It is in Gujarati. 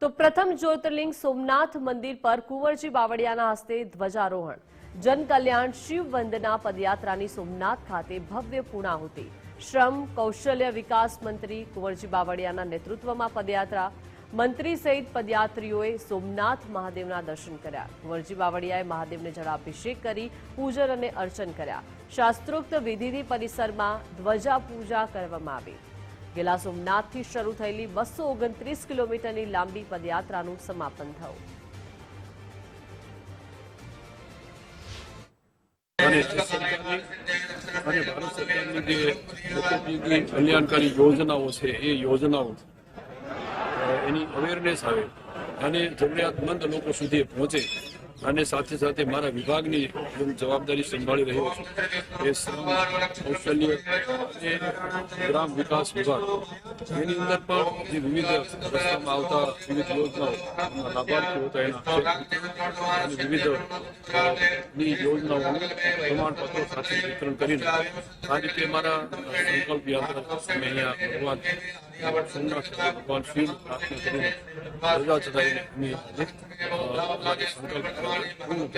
તો પ્રથમ જ્યોતિર્લિંગ સોમનાથ મંદિર પર કુંવરજી બાવળિયાના હસ્તે ધ્વજારોહણ. જનકલ્યાણ શિવ વંદના પદયાત્રાની સોમનાથ ખાતે ભવ્ય પૂર્ણાહુતિ. શ્રમ, કૌશલ્ય વિકાસ મંત્રી કુંવરજી બાવળિયાના નેતૃત્વમાં પદયાત્રા. મંત્રી સહિત પદયાત્રીઓએ સોમનાથ મહાદેવના દર્શન કર્યા. કુંવરજી બાવળિયાએ મહાદેવને જળાભિષેક કરી, પૂજન અને અર્ચન કર્યા. શાસ્ત્રોક્ત વિધિની પરિસરમાં ધ્વજા પૂજા કરવામાં આવી. ગેલા સોમનાથથી શરૂ થયેલી બસો ઓગણત્રીસ કિલોમીટરની લાંબી પદયાત્રાનું સમાપન થયું. અને ભારત સરકારની જે લોકોપયોગી કલ્યાણકારી યોજનાઓ છે, એ યોજનાઓ એની અવેરનેસ આવે અને જરૂરિયાતમંદ લોકો સુધી પહોંચે. અને સાથે સાથે મારા વિભાગની હું જવાબદારી સંભાળી રહ્યો છું. એ કૌશલ્ય ગ્રામ વિકાસ વિભાગ. એની અંદર પણ જે વિવિધ રસ્તામાં આવતા વિવિધ યોજનાઓ લાભાર્થીઓ હતા એના અને વિવિધની યોજનાઓનું પ્રમાણપત્રો સાથે વિતરણ કરીને આ રીતે મારા સંકલ્પ યાત્રા અમે અહીંયા ભગવાન સોમનાથ